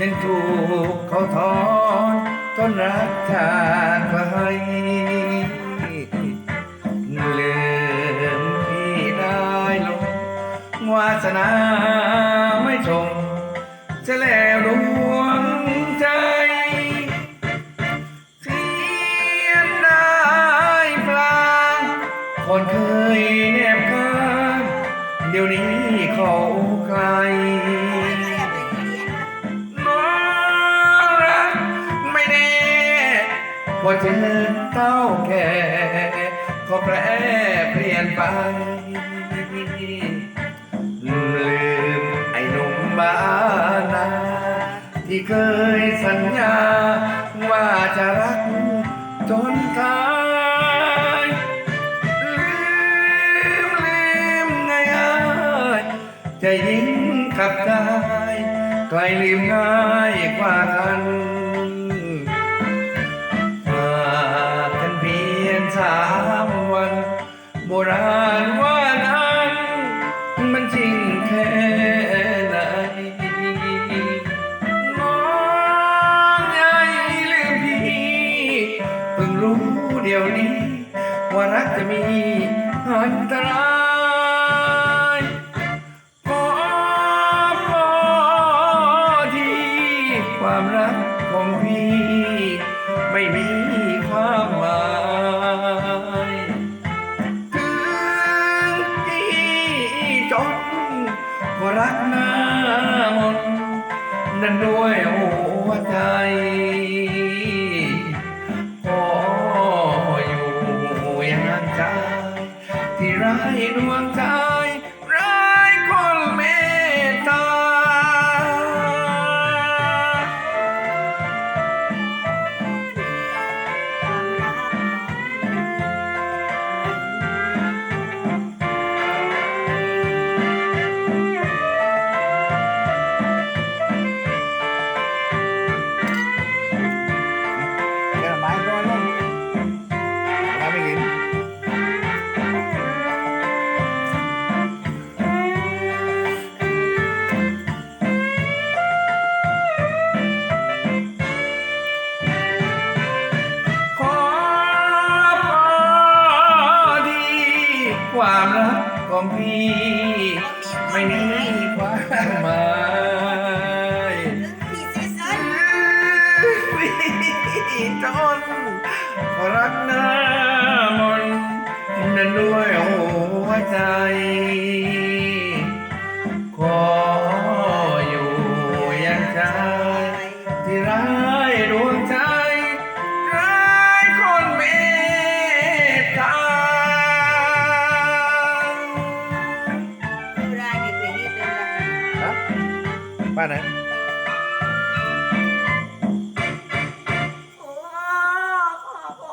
ยังถูกเขาทอนต้นรักจากไปลืมที่ได้ลงวาสนาไม่ชมจะแล้วดวงใจเสียดายพลางคนเคยแนบกานเดี๋ยวนี้เขาใคร อเจอเต้าแก่ก็แปรเปลี่ยนไป ลืมไอ้หนุ่มบ้านนาที่เคยสัญญา ว่าจะรักจนตายลืมลืมไงเอ้ยใจะยิ่งขับได้ใครลืมง่ายกว่ากันาณว่านั้น มันจริงแค่ไหนน้องใหญ่ลืมพี่เพิ่งรู้เดี๋ยวนี้ ว่ารักจะมีอันตรายขอพอดีความรักของพี่ ไม่มีความหมายันด้วยหัวใจขออยู่อย่างใจที่ไร้ดวงใจ ของพี่ ไม่มีความหมาย 慢点